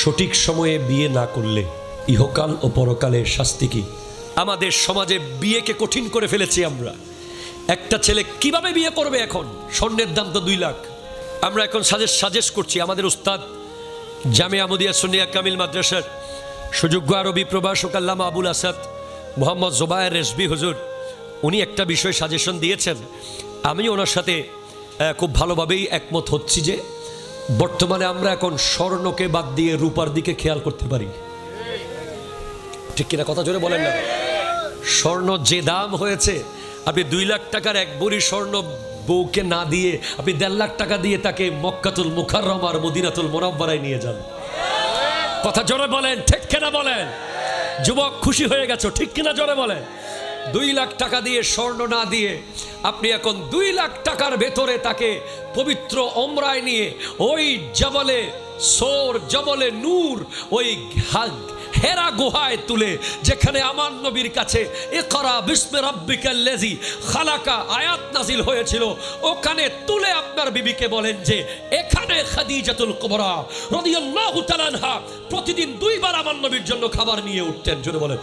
সঠিক সময়ে বিয়ে না করলে ইহকাল ও পরকালের শাস্তি কি? আমাদের সমাজে বিয়েকে কঠিন করে ফেলেছি আমরা। একটা ছেলে কীভাবে বিয়ে করবে এখন? স্বর্ণের দাম তো দুই লাখ। আমরা এখন সাজেস্ট সাজেস্ট করছি, আমাদের উস্তাদ জামে আমদিয়া সুনিয়া কামিল মাদ্রাসার সুযোগ্য আরবি প্রভাষক আল্লামা আবুল আসাদ মোহাম্মদ জোবায়ের রেসবি হুজুর, উনি একটা বিষয় সাজেশন দিয়েছেন। আমি ওনার সাথে খুব ভালোভাবেই একমত হচ্ছি যে বর্তমানে আমরা এখন স্বর্ণকে বাদ দিয়ে রূপার দিকে খেয়াল করতে পারি। ঠিক কিনা কথা জোরে বলেন না? স্বর্ণ যে দাম হয়েছে, আপনি দুই লাখ টাকার এক বড়ি স্বর্ণ বউকে না দিয়ে, আপনি দেড় লাখ টাকা দিয়ে তাকে মক্কাতুল মুখাররম আর মদিনাতুল মোনাব্বারায় নিয়ে যান। কথা জোরে বলেন, ঠিক কেনা বলেন? যুবক খুশি হয়ে গেছো, ঠিক কিনা জোরে বলেন? দুই লাখ টাকা দিয়ে স্বর্ণ না দিয়ে আপনি এখন দুই লাখ টাকার ভেতরে তাকে পবিত্র অমরায় নিয়ে ওই জবলে, সোর জবলে নূর, ওই হেরা গুহায় তুলে যেখানে আমার নবীর কাছে একরা বিস্মে রব্বিকাল্লাজি খালাকা, আয়াত নাজিল হয়েছিল, ওখানে তুলে আপনার বিবিকে বলেন যে, এখানে খাদিজাতুল কুবরা রাদিয়াল্লাহু তাআলা আনহা প্রতিদিন দুইবার আমার নবীর জন্য খাবার নিয়ে উঠতেন, জোরে বলেন।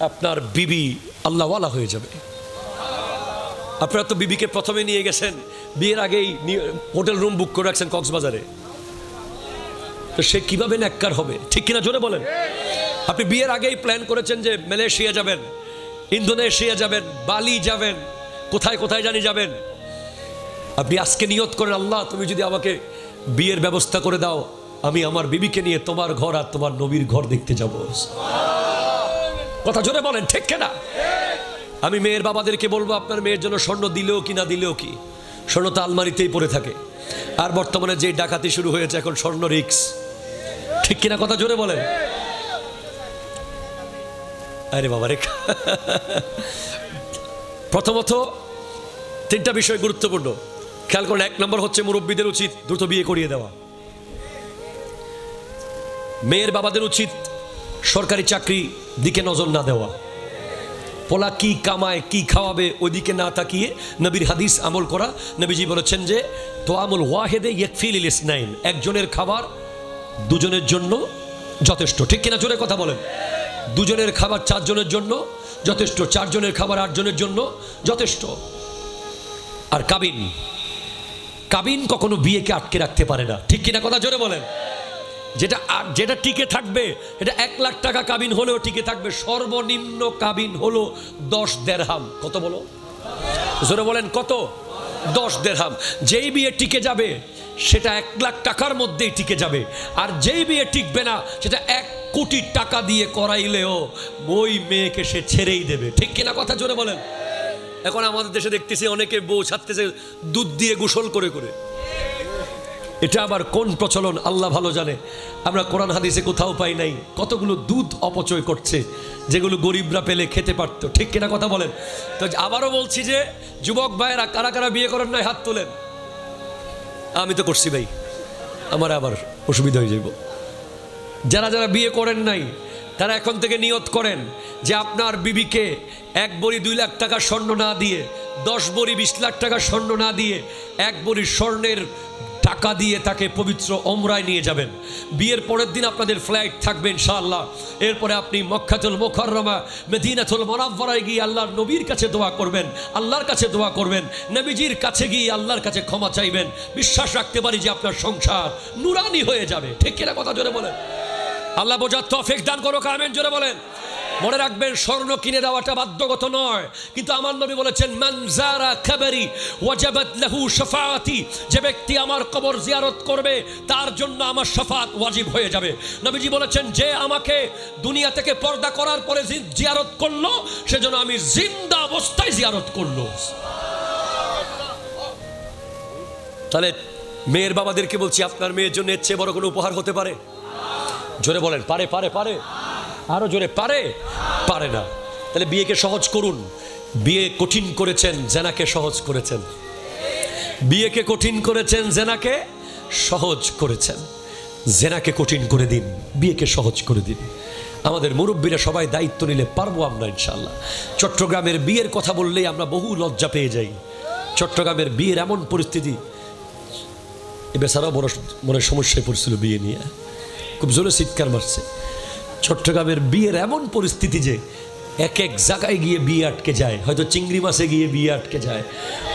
আপনার বিবি আল্লাহওয়ালা হয়ে যাবে। আপনারা তো বিবিকে প্রথমে নিয়ে গেছেন, বিয়ের আগেই হোটেল রুম বুক করে রাখছেন কক্সবাজারে। তো সে কীভাবে ন্যাক্কার হবে? ঠিক কিনা জোরে বলেন? আপনি বিয়ের আগেই প্ল্যান করেছেন যে মালয়েশিয়া যাবেন, ইন্দোনেশিয়া যাবেন, বালি যাবেন, কোথায় কোথায় জানি যাবেন। আপনি আজকে নিয়ত করেন, আল্লাহ, তুমি যদি আমাকে বিয়ের ব্যবস্থা করে দাও, আমি আমার বিবিকে নিয়ে তোমার ঘর আর তোমার নবীর ঘর দেখতে যাব। কথা জোরে বলেন, ঠিক কেনা? আমি মেয়ের বাবাদেরকে বলব, আপনার মেয়ের জন্য স্বর্ণ দিলেও কি, না দিলেও কি? স্বর্ণ তো আলমারিতেই পড়ে থাকে। আর বর্তমানে যে ডাকাতি শুরু হয়েছে, এখন স্বর্ণ রিক্স। ঠিক কিনা কথা জোরে বলেন? আরে বাবা রে। প্রথমত, তিনটা বিষয় গুরুত্বপূর্ণ। খেয়াল করুন, এক নম্বর হচ্ছে মুরব্বীদের উচিত দ্রুত বিয়ে করিয়ে দেওয়া। মেয়ের বাবাদের উচিত সরকারি চাকরি দিকে নজর না দেওয়া। পোলা কি কামায়, কি খাওয়াবে, ওইদিকে না তাকিয়ে নবীর হাদিস আমল করা। নবীজি বলেছেন যে তো আমল ওয়াহেদে ইয়কফিল ইসনাইন। একজনের খাবার দুজনের জন্য যথেষ্ট। ঠিক কিনা জোরে কথা বলেন? দুজনের খাবার চারজনের জন্য যথেষ্ট। চারজনের খাবার আটজনের জন্য যথেষ্ট। আর কাবিন? কাবিন কখনো বিয়েকে আটকে রাখতে পারে না। ঠিক কিনা কথা জোরে বলেন? যেটা আর যেটা টিকে থাকবে, এটা এক লাখ টাকা কাবিন হলেও টিকে থাকবে, সর্বনিম্ন কাবিন হলো দশ দেড়হাম। কত বলো? জোরে বলেন, কত? দশ দেড়হাম। যেই বিয়ে টিকে যাবে, সেটা এক লাখ টাকার মধ্যেই টিকে যাবে। আর যেই বিয়ে টিকবে না, সেটা এক কোটি টাকা দিয়ে করাইলেও ওই মেয়েকে সে ছেড়েই দেবে। ঠিক কিনা কথা জোরে বলেন? এখন আমাদের দেশে দেখতেছি অনেকে বউ ছাড়তেছে, দুধ দিয়ে গোসল করে করে। এটা আবার কোন প্রচলন? আল্লাহ ভালো জানে। আমরা কোরআন হাদিসে কোথাও পাই নাই। কতগুলো দুধ অপচয় করছে, যেগুলো গরিবরা পেলে খেতে পারতো। ঠিক কিনা কথা বলেন? তো আবারও বলছি যে, যুবক ভাইয়েরা, কারা কারা বিয়ে করেন নাই, হাত তোলেন। আমি তো করছি ভাই। আমার আবার অসুবিধা হয়ে যাইব। যারা যারা বিয়ে করেন নাই, তারা এখন থেকে নিয়ত করেন যে আপনার বিবিকে এক বড়ি দুই লাখ টাকা স্বর্ণ না দিয়ে, দশ বড়ি বিশ লাখ টাকা স্বর্ণ না দিয়ে, এক বড়ি স্বর্ণের টাকা দিয়ে তাকে পবিত্র অমরায় নিয়ে যাবেন। বিয়ের পরের দিন আপনাদের ফ্লাইট থাকবে ইনশাআল্লাহ। এরপরে আপনি মক্কাতুল মোখররমা মেদিনাতুল মোনাব্বরায় গিয়ে আল্লাহর নবীর কাছে দোয়া করবেন, আল্লাহর কাছে দোয়া করবেন, নবীজির কাছে গিয়ে আল্লাহর কাছে ক্ষমা চাইবেন। বিশ্বাস রাখতে পারি যে আপনার সংসার নুরানি হয়ে যাবে। ঠিক কিনা কথা জোরে বলেন? আল্লাহ বোঝার তফিক দান করো কামেন জোরে বলেন। মনে রাখবেন, স্বর্ণ কিনে দেওয়াটা বাধ্যগত নয়, কিন্তু আমার নবী বলেছেন মানজারা খাবারি ওয়াজাবাত লাহু শাফাআতি যে ব্যক্তি আমার কবর জিয়ারত করবে, তার জন্য আমার শাফাত ওয়াজিব হয়ে যাবে। নবীজি বলেছেন, যে আমাকে দুনিয়া থেকে পর্দা করার পরে জিয়ারত করল, সেজন্য আমি জিন্দা অবস্থায় জিয়ারত করল। তাহলে মেয়ের বাবাদেরকে বলছি, আপনার মেয়ের জন্য এর চেয়ে বড় কোনো উপহার হতে পারে? জোরে বলেন, পারে পারে পারে। আরও জোরে, পারে? পারে না। তাহলে বিয়েকে সহজ করুন? বিয়ে কঠিন করেছেন জেনাকে সহজ করেছেন? বিয়েকে কঠিন করেছেন জেনাকে সহজ করেছেন? জেনাকে কঠিন করে দিন বিয়েকে সহজ করে দিন। আমাদের মুরব্বীরা সবাই দায়িত্ব নিলে পারব আমরা ইনশাল্লাহ চট্টগ্রামের বিয়ের কথা বললেই আমরা বহু লজ্জা পেয়ে যাই। চট্টগ্রামের বিয়ের এমন পরিস্থিতি, এ বেচারাও বড় মনে সমস্যায় পড়ছিল বিয়ে নিয়ে। খুব জোরে চিৎকার মারছে। চট্টগ্রামের বিয়ের এমন পরিস্থিতি যে এক এক জায়গায় গিয়ে বিয়ে আটকে যায়, হয়তো চিংড়ি মাছে গিয়ে বিয়ে আটকে যায়,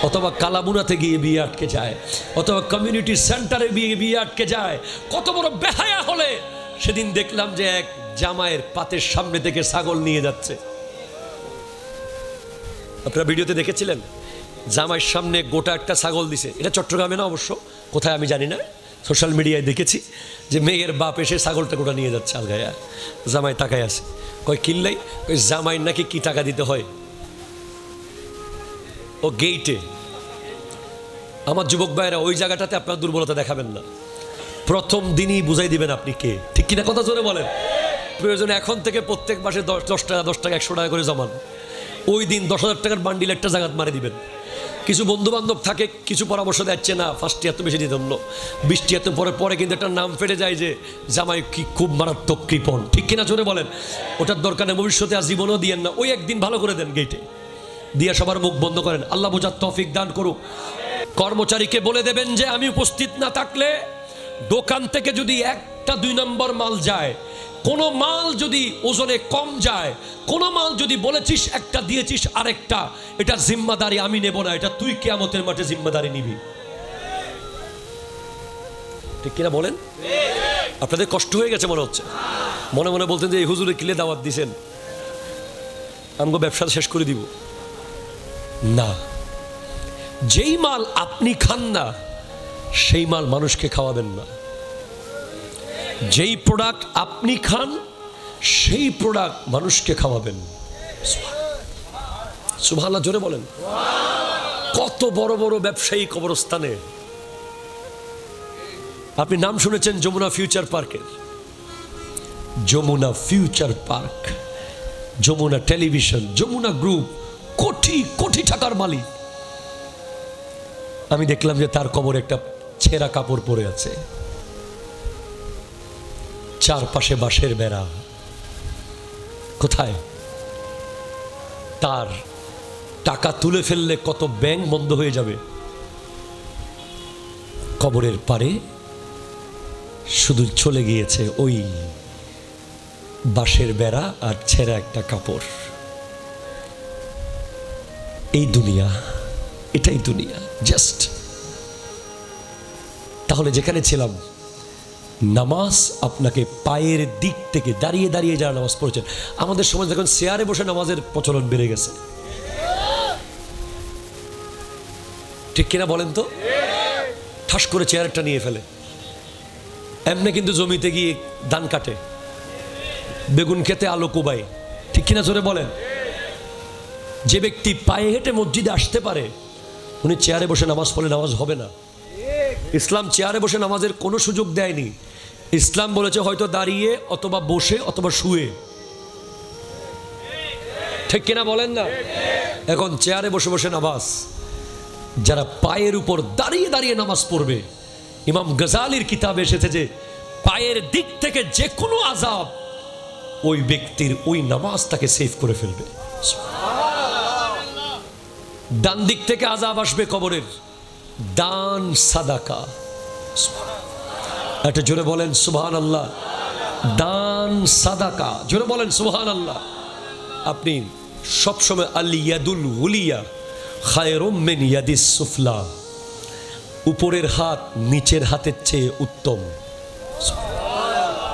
অথবা কালামুনাতে গিয়ে বিয়ে আটকে যায়, অথবা কমিউনিটি সেন্টারে বিয়ে বিয়ে আটকে যায়। কত বড় বেহায়া হলে সেদিন দেখলাম যে এক জামাইয়ের পাতের সামনে থেকে ছাগল নিয়ে যাচ্ছে। আপনারা ভিডিওতে দেখেছিলেন? জামাইয়ের সামনে গোটা একটা ছাগল দিছে। এটা চট্টগ্রামে না অবশ্য? কোথায় আমি জানি না। সোশ্যাল মিডিয়ায় দেখেছি যে মেয়ের বাপ এসে ছাগলটা গোটা নিয়ে যাচ্ছে আলগায়া জামাই তাকায় আছে। কয় কিনলাই ওই জামাই নাকি কি টাকা দিতে হয়? ও গেইটে আমার যুবক ভাইয়েরা, ওই জায়গাটাতে আপনার দুর্বলতা দেখাবেন না। প্রথম দিনই বুঝাই দিবেন আপনি কে। ঠিক কিনা কথা জোরে বলেন? প্রয়োজনে এখন থেকে প্রত্যেক মাসে দশ দশ টাকা দশ টাকা, একশো টাকা করে জমান। ওই দিন দশ হাজার টাকার বান্ডিল একটা জায়গাত মারে দিবেন। কিছু বন্ধু বান্ধব থাকে, কিছু পরামর্শ দিচ্ছে না ফার্স্ট ইয়ার তো বেশি দিতাম না বৃষ্টি এত পরে পরে কিন্তু একটা নাম ফেটে যায় যে, জামাই কি খুব মারাত্মক কৃপণ। ঠিক কিনা জোরে বলেন? ওটার দরকার নেই, ভবিষ্যতে আর জীবনও দিয়েন না। ওই একদিন ভালো করে দেন গেটে দিয়ে সবার মুখ বন্ধ করেন। আল্লাহ বোঝার তৌফিক দান করুক। কর্মচারীকে বলে দেবেন যে, আমি উপস্থিত না থাকলে দোকান থেকে যদি একটা দুই নম্বর মাল যায় কোনো মাল যদি ওজনে কম যায়, কোনো মাল যদি বলেছিস একটা, দিয়েছিস আরেকটা, এটা জিম্মাদারি, আমি নেব না, এটা তুই কেয়ামতের মাঠে জিম্মাদারি নিবি। ঠিক কিনা বলেন? আপনাদের কষ্ট হয়ে গেছে মনে হচ্ছে। মনে মনে বলতেন যে, এই হুজুরে কিলে দাওয়াত দিছেন। আমগো ব্যবসা শেষ করে দিব। না। যেই মাল আপনি খান না, সেই মাল মানুষকে খাওয়াবেন না। যেই প্রোডাক্ট আপনি খান, সেই প্রোডাক্ট মানুষকে খাওয়াবেন। সুভাল্লা জোরে বলেন। কত বড় বড় ব্যবসায়ী কবরস্থানে। আপনি নাম শুনেছেন Jamuna Future Park? Jamuna Future Park, Jamuna Television, Jamuna Group, কোটি কোটি টাকার মালিক। আমি দেখলাম যে তার কবর একটা ছেঁড়া কাপড় পরে আছে। চারপাশে বাঁশের বেড়া। কোথায়? তার টাকা তুলে ফেললে কত ব্যাংক বন্ধ হয়ে যাবে। কবরের পারে শুধু চলে গিয়েছে ওই বাঁশের বেড়া আর ছেঁড়া একটা কাপড়। এই দুনিয়া, এটাই দুনিয়া, জাস্ট। তাহলে যেখানে ছিলাম নামাজ আপনাকে পায়ের দিক থেকে দাঁড়িয়ে দাঁড়িয়ে যারা নামাজ পড়ছেন, আমাদের সমাজ এখন চেয়ারে বসে নামাজের প্রচলন বেড়ে গেছে। ঠিক কিনা বলেন তো? ঠাস করে চেয়ারটা নিয়ে ফেলে। এমনি কিন্তু জমিতে গিয়ে ধান কাটে। বেগুন খেতে আলো কোবাই ঠিক কিনা জোরে বলেন? যে ব্যক্তি পায়ে হেঁটে মসজিদে আসতে পারে, উনি চেয়ারে বসে নামাজ পড়লে নামাজ হবে না। ইসলাম চেয়ারে বসে নামাজের কোনো সুযোগ দেয়নি। ইসলাম বলেছে হয়তো দাঁড়িয়ে অথবা বসে অথবা শুয়ে। ঠিক কিনা বলেন না? এখন চেয়ারে বসে বসে নামাজ। যারা পায়ের উপর দাঁড়িয়ে দাঁড়িয়ে নামাজ পড়বে, ইমাম গজালির কিতাবে এসেছে যে পায়ের দিক থেকে যে কোনো আজাব ওই ব্যক্তির ওই নামাজ তাকে সেভ করে ফেলবে। ডান দিক থেকে আজাব আসবে কবরের। দান সাদাকা। একটা জোরে বলেন সুবহান আল্লাহ দান সাদাকা। জোরে বলেন সুবহান আল্লাহ আপনি সবসময় আলিয়াদুল উলিয়া খায়রুম মিন ইয়াদিস সুফলা। উপরের হাত নিচের হাতের চেয়ে উত্তম।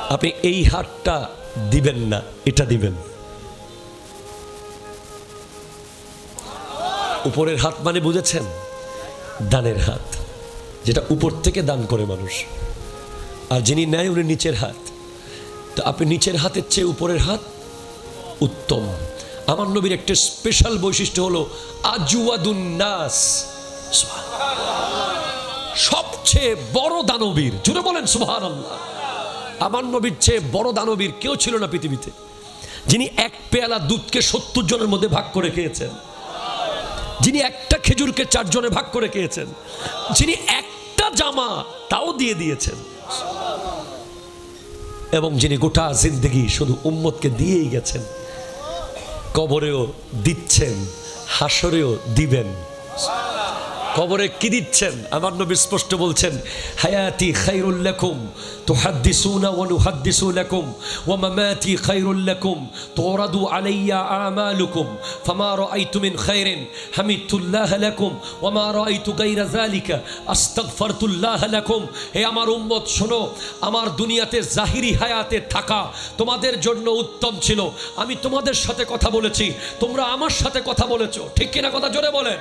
আপনি এই হাতটা দিবেন না, এটা দিবেন। উপরের হাত মানে বুঝেছেন? দানের হাত, যেটা উপর থেকে দান করে মানুষ। আর যিনি নেয়, উনি নিচের হাত। তো আপনি নিচের হাতের চেয়ে উপরের হাত উত্তম। আমার নবীর একটা স্পেশাল বৈশিষ্ট্য হলো আজুয়াদুন নাস। সবচেয়ে বড় দানবীর। জুড়ে বলেন সুবহান আল্লাহ আমার নবীর চেয়ে বড় দানবীর কেউ ছিল না পৃথিবীতে। যিনি এক পেয়ালা দুধকে সত্তর জনের মধ্যে ভাগ করে খেয়েছেন। যিনি একটা খেজুরকে চারজনে ভাগ করে খেয়েছেন, যিনি একটা জামা তাও দিয়ে দিয়েছেন, এবং যিনি গোটা জিন্দগি শুধু উম্মতকে দিয়েই গেছেন, কবরেও দিচ্ছেন হাসরেও দিবেন। কবরে কি দিচ্ছেন? আমার নবী স্পষ্ট বলছেন, হায়াতি খাইরুল লাকুম, তুহাদ্দিসুনা ওয়া নুহাদ্দিসু লাকুম, ওয়া মামাতি খাইরুল লাকুম, তুরাদু আলাইয়া আমালুকুম, ফামা রাআইতু মিন খাইরিন, হামিদতুল্লাহ লাকুম, ওয়া মা রাআইতু গায়রা যালিকা, আস্তাগফারতুল্লাহ লাকুম। হে আমার উম্মত, শোনো, আমার দুনিয়াতে জাহিরি হায়াতে থাকা তোমাদের জন্য উত্তম ছিল। আমি তোমাদের সাথে কথা বলেছি, তোমরা আমার সাথে কথা বলেছ। ঠিক কিনা কথা জোরে বলেন?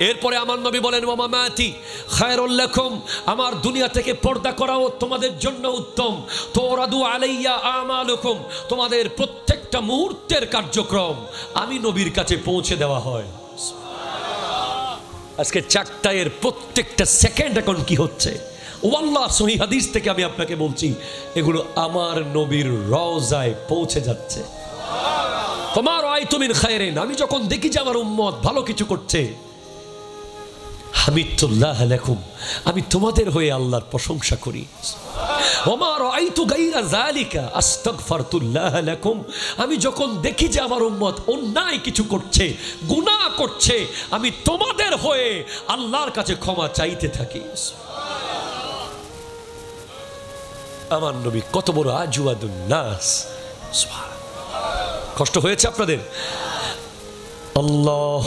এরপরে আমার নবী বলেন মামাতি খায়রুল্লাকুম আমার দুনিয়া থেকে পর্দা করাও তোমাদের জন্য উত্তম। তোরাদু আলাইয়া আমালুকুম। তোমাদের প্রত্যেকটা মুহূর্তের কার্যক্রম আমি নবীর কাছে পৌঁছে দেওয়া হয়। আজকে চারটায়ের প্রত্যেকটা সেকেন্ড এখন কি হচ্ছে? ওয়াল্লাহ সহি হাদিস থেকে আমি আপনাকে বলছি এগুলো আমার নবীর রওজায় পৌঁছে যাচ্ছে। তোমার আয়তুমিন খায়রেন। আমি যখন দেখি যে আমার উম্মত ভালো কিছু করছে হামিদুল্লাহ লেখুম আমি তোমাদের হয়ে আল্লাহর প্রশংসা করি। আমি যখন দেখি যে আমার উম্মত অন্যায় কিছু করছে গুণা করছে, আমি তোমাদের হয়ে আল্লাহর কাছে ক্ষমা চাইতে থাকি। আমার নবী কত বড় আজুয়াদুল্লাস কষ্ট হয়েছে আপনাদের? আল্লাহ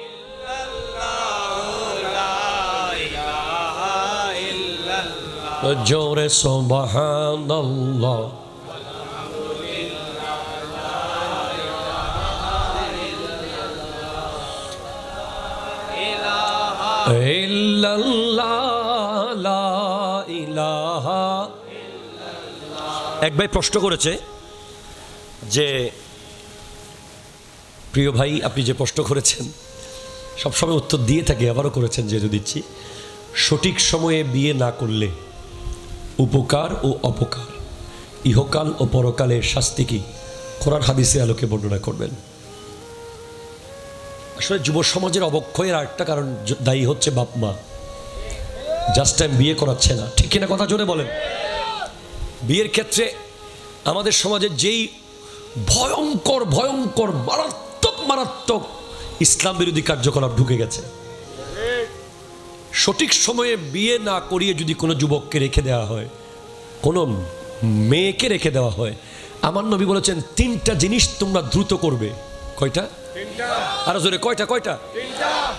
জোরে সুবহান লা ইলাহা। এক ভাই প্রশ্ন করেছে যে, প্রিয় ভাই, আপনি যে প্রশ্ন করেছেন, সবসময় উত্তর দিয়ে থাকি, আবারও করেছেন যেহেতু দিচ্ছি। সঠিক সময়ে বিয়ে না করলে উপকার ও অপকার। ইহকাল ও পরকালের শাস্তি কি? কোরআন হাদিসে আলোকে বর্ণনা করবেন। আসলে যুব সমাজের অবক্ষয়ের আরেকটা কারণ দায়ী হচ্ছে বাপ মা। জাস্ট টাইম বিয়ে করাচ্ছে না। ঠিক কিনা কথা জোরে বলেন? বিয়ের ক্ষেত্রে আমাদের সমাজে যেই ভয়ঙ্কর ভয়ঙ্কর, মারাত্মক মারাত্মক ইসলাম বিরোধী কার্যকলাপ ঢুকে গেছে সঠিক সময়ে বিয়ে না করিয়ে যদি কোনো যুবককে রেখে দেওয়া হয় কোনো মেয়েকে রেখে দেওয়া হয় আমার নবী বলেছেন তিনটা জিনিস তোমরা দ্রুত করবে। কয়টা? আরও জোরে কয়টা কয়টা?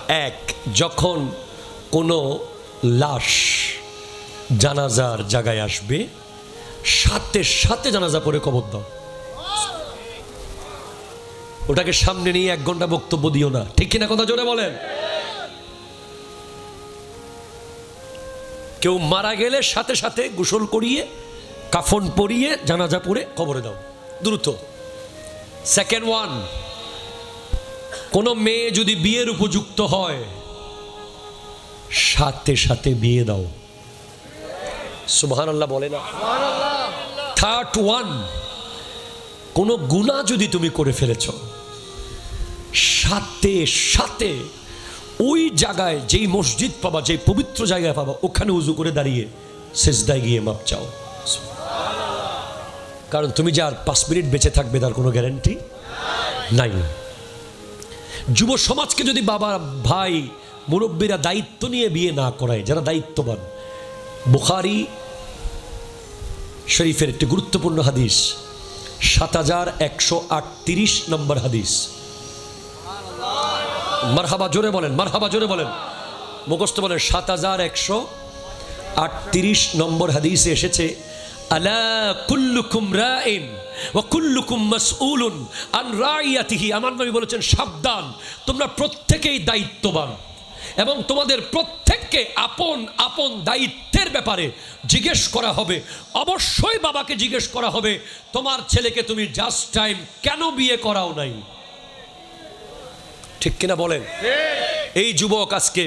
এক যখন কোনো লাশ জানাজার জায়গায় আসবে সাথে সাথে জানাজা পরে কবর দাও। ওটাকে সামনে নিয়ে এক ঘণ্টা বক্তব্য দিও না। ঠিক কিনা কথা জোরে বলেন? কেউ মারা গেলে সাথে সাথে গোসল করিয়ে, কাফন পরিয়ে জানাজা পরে কবরে দাও। দ্রুত। সেকেন্ড ওয়ান কোনো মেয়ে যদি বিয়ের উপযুক্ত হয়, সাথে সাথে বিয়ে দাও। সুবহান বলে না। থার্ড ওয়ান কোনো গুণা যদি তুমি করে ফেলেছ, সাথে সাথে ওই জায়গায় যেই মসজিদ পাবা, যেই পবিত্র জায়গায় পাবা, ওখানে উজু করে দাঁড়িয়ে শেষদায় গিয়ে মাপ চাও। কারণ তুমি যে আর পাঁচ মিনিট বেঁচে থাকবে তার কোনো গ্যারান্টি নাই। যুব সমাজকে যদি বাবা, ভাই, মুরব্বীরা দায়িত্ব নিয়ে বিয়ে না করায়, যারা দায়িত্ববান, বুখারি শরীফের একটি গুরুত্বপূর্ণ হাদিস, সাত হাজার একশো আটত্রিশ নম্বর হাদিস। মারহাবা, জোরে বলেন, মারহাবা, জোরে বলেন। মুখস্থ বলেন, সাত হাজার একশো আটত্রিশ নম্বর হাদিসে এসেছে, আলা কুল্লুকুম রাইন ওয়া কুল্লুকুম মাসউলুন আন রাইয়াতিহি। আমার নবী বলেছেন, সাবধান, তোমরা প্রত্যেকেই দায়িত্ববান এবং তোমাদের প্রত্যেককে আপন আপন দায়িত্বের ব্যাপারে জিজ্ঞেস করা হবে। অবশ্যই বাবাকে জিজ্ঞেস করা হবে, তোমার ছেলেকে তুমি জাস্ট টাইম কেন বিয়ে করাও নাই? ঠিক কিনা বলেন? এই যুবক আজকে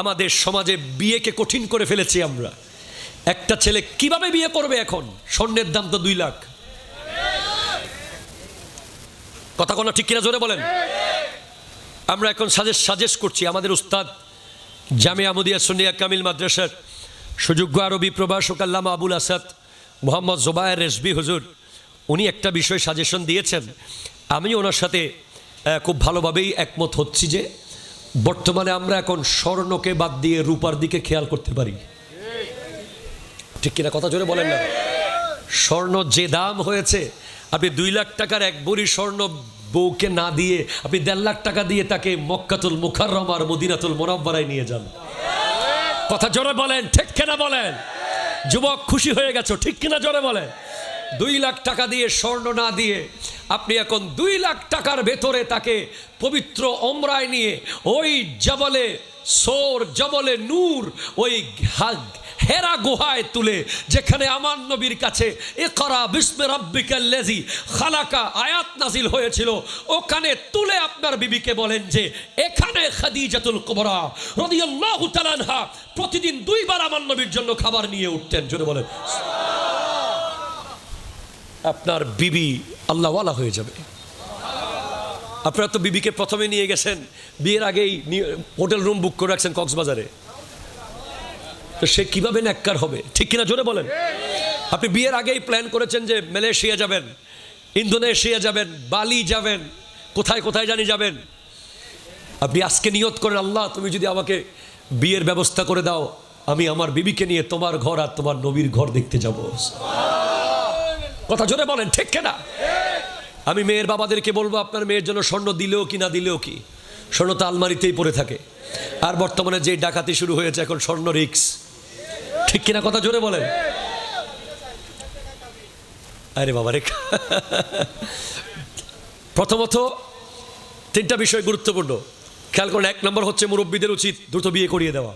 আমাদের সমাজে বিয়েকে কঠিন করে ফেলেছি আমরা। একটা ছেলে কীভাবে বিয়ে করবে এখন? স্বর্ণের দাম তো দুই লাখ। কথা কোনো ঠিক কিনা জোরে বলেন? আমরা এখন সাজেস্ট সাজেস্ট করছি, আমাদের উস্তাদ জামিয়া আমদিয়া সুনিয়া কামিল মাদ্রাসার সুযোগ্য আরবি প্রভাষক আল্লামা আবুল আসাদ মোহাম্মদ জোবায়ের রেসবি হুজুর, উনি একটা বিষয় সাজেশন দিয়েছেন। আমি ওনার সাথে খুব ভালোভাবেই একমত হচ্ছি যে বর্তমানে আমরা এখন স্বর্ণকে বাদ দিয়ে রূপার দিকে খেয়াল করতে পারি। ঠিক কিনা কথা জোরে বলেন না? স্বর্ণ যে দাম হয়েছে, আপনি দুই লাখ টাকার এক বড়ি স্বর্ণ বউকে না দিয়ে, আপনি দেড় লাখ টাকা দিয়ে তাকে মক্কাতুল মুখাররম আর মদিনাতুল মোনাব্বারায় নিয়ে যান। কথা জোরে বলেন, ঠিক কিনা বলেন? যুবক খুশি হয়ে গেছো, ঠিক কিনা জোরে বলেন? দুই লাখ টাকা দিয়ে স্বর্ণ না দিয়ে আপনি এখন দুই লাখ টাকার ভেতরে তাকে পবিত্র অমরায় নিয়ে ওই জবলে, সোর জবলে নূর, ওই ঘা- হেরা গুহায় তুলে যেখানে আমার নবীর কাছে একরা বিস্মে রব্বিকাল্লাজি খালাকা আয়াত নাজিল হয়েছিল, ওখানে তুলে আপনার বিবিকে বলেন যে, এখানে খাদিজাতুল কুবরা রাদিয়াল্লাহু তাআলা আনহা প্রতিদিন দুইবার আমার নবীর জন্য খাবার নিয়ে উঠতেন। জোরে বলেন। আপনার বিবি আল্লাহওয়ালা হয়ে যাবে। আপনারা তো বিবিকে প্রথমে নিয়ে গেছেন, বিয়ের আগেই হোটেল রুম বুক করে রাখছেন কক্সবাজারে। তো সে কীভাবে ন্যাক্কার হবে? ঠিক কিনা জোরে বলেন? আপনি বিয়ের আগেই প্ল্যান করেছেন যে মালয়েশিয়া যাবেন, ইন্দোনেশিয়া যাবেন, বালি যাবেন, কোথায় কোথায় জানি যাবেন। আপনি আজকে নিয়ত করেন, আল্লাহ, তুমি যদি আমাকে বিয়ের ব্যবস্থা করে দাও, আমি আমার বিবিকে নিয়ে তোমার ঘর আর তোমার নবীর ঘর দেখতে যাব। কথা জোরে বলেন, ঠিক কেনা? আমি মেয়ের বাবাদেরকে বলব, আপনার মেয়ের জন্য স্বর্ণ দিলেও কি, না দিলেও কি? স্বর্ণ তো আলমারিতেই পড়ে থাকে। আর বর্তমানে যে ডাকাতি শুরু হয়েছে, এখন স্বর্ণ রিক্স। ঠিক কিনা কথা জোরে বলেন? আরে বাবা রে প্রথমত, তিনটা বিষয় গুরুত্বপূর্ণ। খেয়াল করুন, এক নম্বর হচ্ছে মুরব্বীদের উচিত দ্রুত বিয়ে করিয়ে দেওয়া।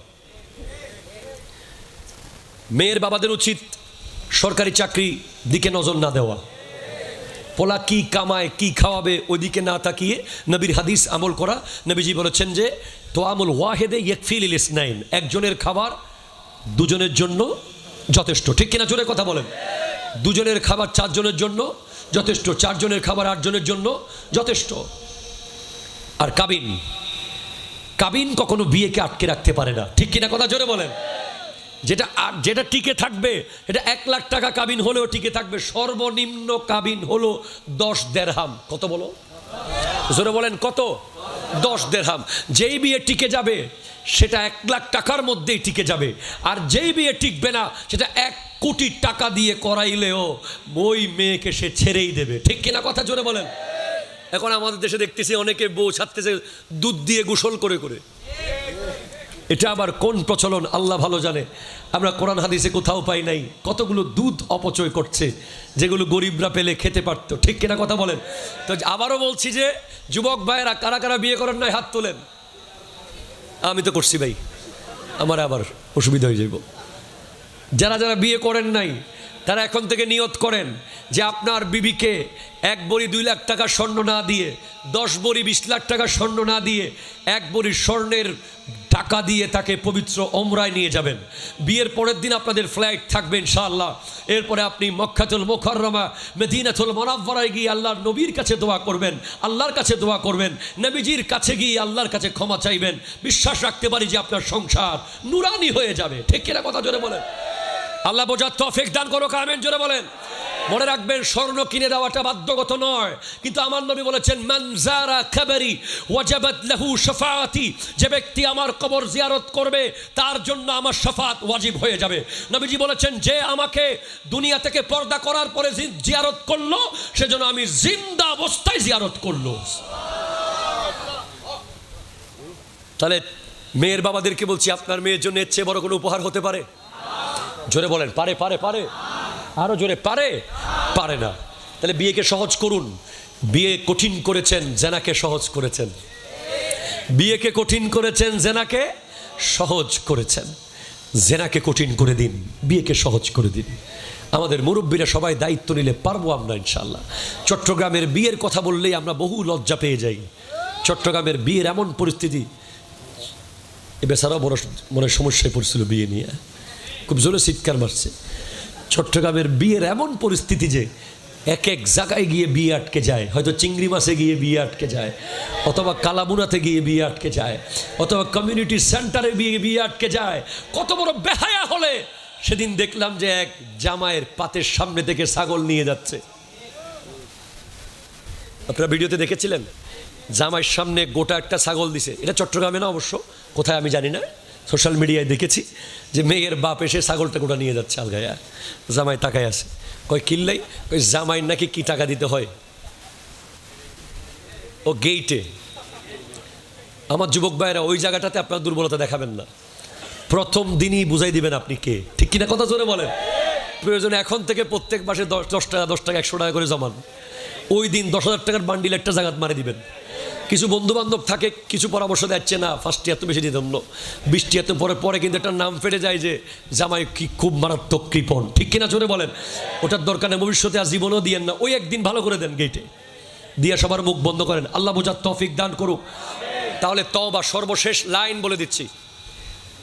মেয়ের বাবাদের উচিত সরকারি চাকরি দিকে নজর না দেওয়া। পোলা কি কামায়, কি খাওয়াবে, ওইদিকে না তাকিয়ে নবীর হাদিস আমল করা। নবীজি বলেছেন যে তো আমল ওয়াহেদে ইয়কফিল ইল ইসনাইন, একজনের খাবার দুজনের জন্য যথেষ্ট। ঠিক কিনা জোরে কথা বলেন? দুজনের খাবার চারজনের জন্য যথেষ্ট, চারজনের খাবার আটজনের জন্য যথেষ্ট। আর কাবিন কাবিন কখনো বিয়েকে আটকে রাখতে পারে না। ঠিক কিনা কথা জোরে বলেন? যেটা আর যেটা টিকে থাকবে, এটা এক লাখ টাকা কাবিন হলেও টিকে থাকবে, সর্বনিম্ন কাবিন হলো দশ দেড়হাম। কত বলো? জোরে বলেন, কত? দশ দেড়হাম। যেই বিয়ে টিকে যাবে, সেটা এক লাখ টাকার মধ্যেই টিকে যাবে। আর যেই বিয়ে টিকবে না, সেটা এক কোটি টাকা দিয়ে করাইলেও ওই মেয়েকে সে ছেড়েই দেবে। ঠিক কিনা কথা জোরে বলেন? এখন আমাদের দেশে দেখতেছি অনেকে বউ ছাড়তেছে, দুধ দিয়ে গোসল করে করে। এটা আবার কোন প্রচলন? আল্লাহ ভালো জানে। আমরা কোরআন হাদিসে কোথাও পাই নাই। কতগুলো দুধ অপচয় করছে, যেগুলো গরিবরা পেলে খেতে পারত। ঠিক কিনা কথা বলেন? তো আবারও বলছি যে, যুবক ভাইয়েরা, কারা কারা বিয়ে করেন নাই, হাত তোলেন। আমি তো করছি ভাই। আমার আবার অসুবিধা হয়ে যাইব। যারা যারা বিয়ে করেন নাই তারা এখন থেকে নিয়ত করেন যে আপনার বিবিকে এক বড়ি দুই লাখ টাকা স্বর্ণ না দিয়ে, দশ বড়ি বিশ লাখ টাকা স্বর্ণ না দিয়ে, এক বড়ি স্বর্ণের টাকা দিয়ে তাকে পবিত্র অমরায় নিয়ে যাবেন। বিয়ের পরের দিন আপনাদের ফ্লাইট থাকবে ইনশাআল্লাহ। এরপরে আপনি মক্কাতুল মোখররমা মেদিনাতুল মনাব্বরায় গিয়ে আল্লাহর নবীর কাছে দোয়া করবেন, আল্লাহর কাছে দোয়া করবেন, নবীজির কাছে গিয়ে আল্লাহর কাছে ক্ষমা চাইবেন। বিশ্বাস রাখতে পারি যে আপনার সংসার নুরানি হয়ে যাবে। ঠিক কিনা কথা জোরে বলেন? আল্লাহ বোঝার তফিক দান করো কামেন জোরে বলেন। মনে রাখবেন, স্বর্ণ কিনে দেওয়াটা বাধ্যগত নয়। কিন্তু আমার নবী বলেছেন মানজারা খাবারি ওয়াজাবাত লাহু শাফাআতি। যে ব্যক্তি আমার কবর জিয়ারত করবে, তার জন্য আমার শাফাত ওয়াজিব হয়ে যাবে। নবীজি বলেছেন, যে আমাকে দুনিয়া থেকে পর্দা করার পরে জিয়ারত করল, সেজন্য আমি জিন্দা অবস্থায় জিয়ারত করল। তাহলে মেয়ের বাবাদেরকে বলছি, আপনার মেয়ের জন্য এর চেয়ে বড় কোনো উপহার হতে পারে? জোরে বলেন, পারে পারে পারে। আরও জোরে, পারে? পারে না। তাহলে বিয়েকে সহজ করুন। বিয়ে কঠিন করেছেন, জেনাকে সহজ করেছেন। বিয়েকে কঠিন করেছেন, জেনাকে সহজ করেছেন। জেনাকে কঠিন করে দিন, বিয়েকে সহজ করে দিন। আমাদের মুরব্বীরা সবাই দায়িত্ব নিলে পারব আমরা ইনশাল্লাহ চট্টগ্রামের বিয়ের কথা বললেই আমরা বহু লজ্জা পেয়ে যাই। চট্টগ্রামের বিয়ের এমন পরিস্থিতি, এ বেচারাও বড় মনে সমস্যায় পড়ছিল বিয়ে নিয়ে। খুব জোরে চিৎকার মারছে। চট্টগ্রামের বিয়ের এমন পরিস্থিতি যে এক এক জায়গায় গিয়ে বিয়ে আটকে যায়। হয়তো চিংড়ি মাছে গিয়ে বিয়ে আটকে যায়, অথবা কালাবুনাতে গিয়ে বিয়ে আটকে যায়, অথবা কমিউনিটি সেন্টারে বিয়ে বিয়ে আটকে যায়। কত বড় বেহায়া হলে সেদিন দেখলাম যে এক জামাইয়ের পাতের সামনে থেকে ছাগল নিয়ে যাচ্ছে। আপনারা ভিডিওতে দেখেছিলেন? জামাইয়ের সামনে গোটা একটা ছাগল দিছে। এটা চট্টগ্রামে না অবশ্য? কোথায় আমি জানি না। সোশ্যাল মিডিয়ায় দেখেছি যে মেয়ের বাপ এসে ছাগলটা গোটা নিয়ে যাচ্ছে আলগায়া। জামাই তাকায় আছে। কয় কিনলেই ওই জামাই নাকি কি টাকা দিতে হয়? ও গেইটে আমার যুবক ভাইয়েরা, ওই জায়গাটাতে আপনার দুর্বলতা দেখাবেন না। প্রথম দিনই বুঝাই দিবেন আপনি কে। ঠিক কিনা কথা জোরে বলেন? প্রয়োজনে এখন থেকে প্রত্যেক মাসে দশ দশ টাকা দশ টাকা, একশো টাকা করে জমান। ওই দিন দশ হাজার টাকার বান্ডিল একটা জায়গাত মারে দিবেন। কিছু বন্ধু বান্ধব থাকে, কিছু পরামর্শ দিচ্ছে, না ফার্স্ট এত বেশি দিতাম বৃষ্টি এত পরে পরে কিন্তু একটা নাম ফেটে যায় যে, জামাই কি খুব মারাত্মক কৃপণ। ঠিক কিনা জোরে বলেন। ওটার দরকার নেই, ভবিষ্যতে আর জীবনও দিয়েন না। ওই একদিন ভালো করে দেন গেটে দিয়ে সবার মুখ বন্ধ করেন। আল্লাহ বোঝার তৌফিক দান করুক। তাহলে তওবা সর্বশেষ লাইন বলে দিচ্ছি।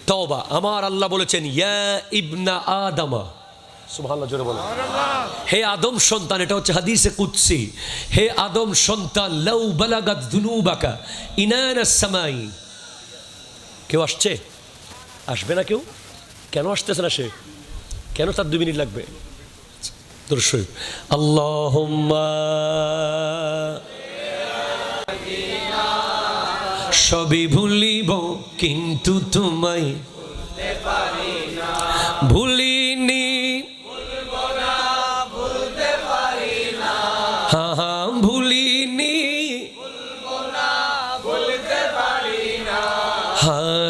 তওবা, আমার আল্লাহ বলেছেন, ইয়া ইবনা আদামা। সুবহানাল্লাহ জোরে বলেন। হে আদম সন্তান এটা হচ্ছে হাদিসে হে আদম সন্তান লাউ বালাগাত দুনুবাকা ইনানাস সামাই। কেউ আসছে? আসবে না কেউ? কেন আসতেছে না সে? কেন তার দুই মিনিট লাগবে? দর্শক আল্লাহুম্মা সবই ভুলিব কিন্তু তোমায় ভুলিনি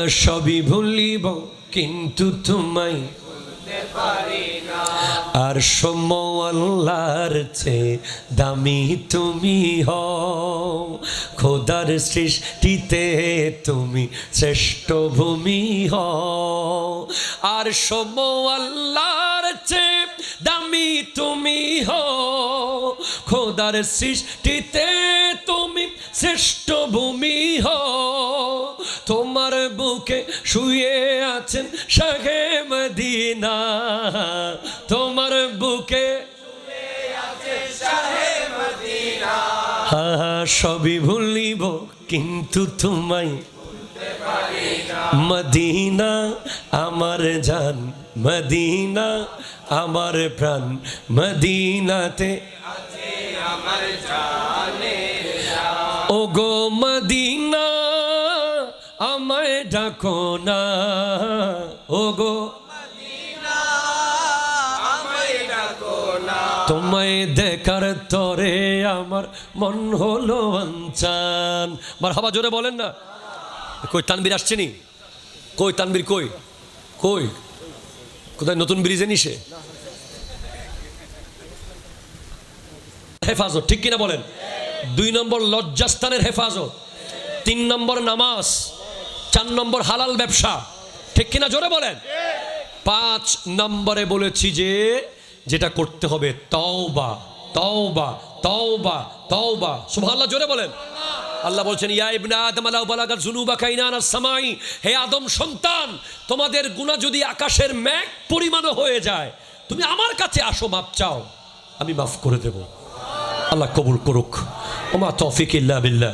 সবই ভুলিব, কিন্তু তোমায় আর সম চেয়ে দামি তুমি হও। খোদার সৃষ্টিতে তুমি শ্রেষ্ঠ ভূমি হও। আর সম আল্লাহর দামি তুমি হও। খোদার সৃষ্টিতে তুমি শ্রেষ্ঠ ভূমি হও। তোমার বুকে শুয়ে আছেন শাহে মদিনা। তোমার বুকে সবই ভুলিব কিন্তু তোমায়। মদিনা আমার জান মদিনা আমার প্রাণ। মদিনাতে ও গো মদিনা ডাকো না ও গো তোমায় দেখার তরে আমার মন হলো আনচান। মার হাবা জোরে বলেন না। কই তানবীর আসছেনি কই তানবীর কই? কই? কোথায় নতুন ব্রিজে নিসে হেফাজত ঠিক কিনা বলেন? দুই নম্বর লজ্জাস্থানের হেফাজত তিন নম্বর নামাজ। চার নম্বর হালাল ব্যবসা। ঠিক কিনা জোরে বলেন? পাঁচ নম্বরে বলেছি যে, যেটা করতে হবে তওবা তওবা তওবা তওবা। সুবহানাল্লাহ, জোরে বলেন। আল্লাহ বলছেন, ইয়া ইবনা আদম আলাউ বালাগাত যুনুবা কাইনান সামাই হে আদম সন্তান, তোমাদের গুনাহ যদি আকাশের মেঘ পরিমাণও হয়ে যায়, তুমি আমার কাছে আসো, মাপ চাও। আমি মাফ করে দেব। আল্লাহ কবুল করুক। ওমা তৌফিক ইল্লা বিল্লাহ।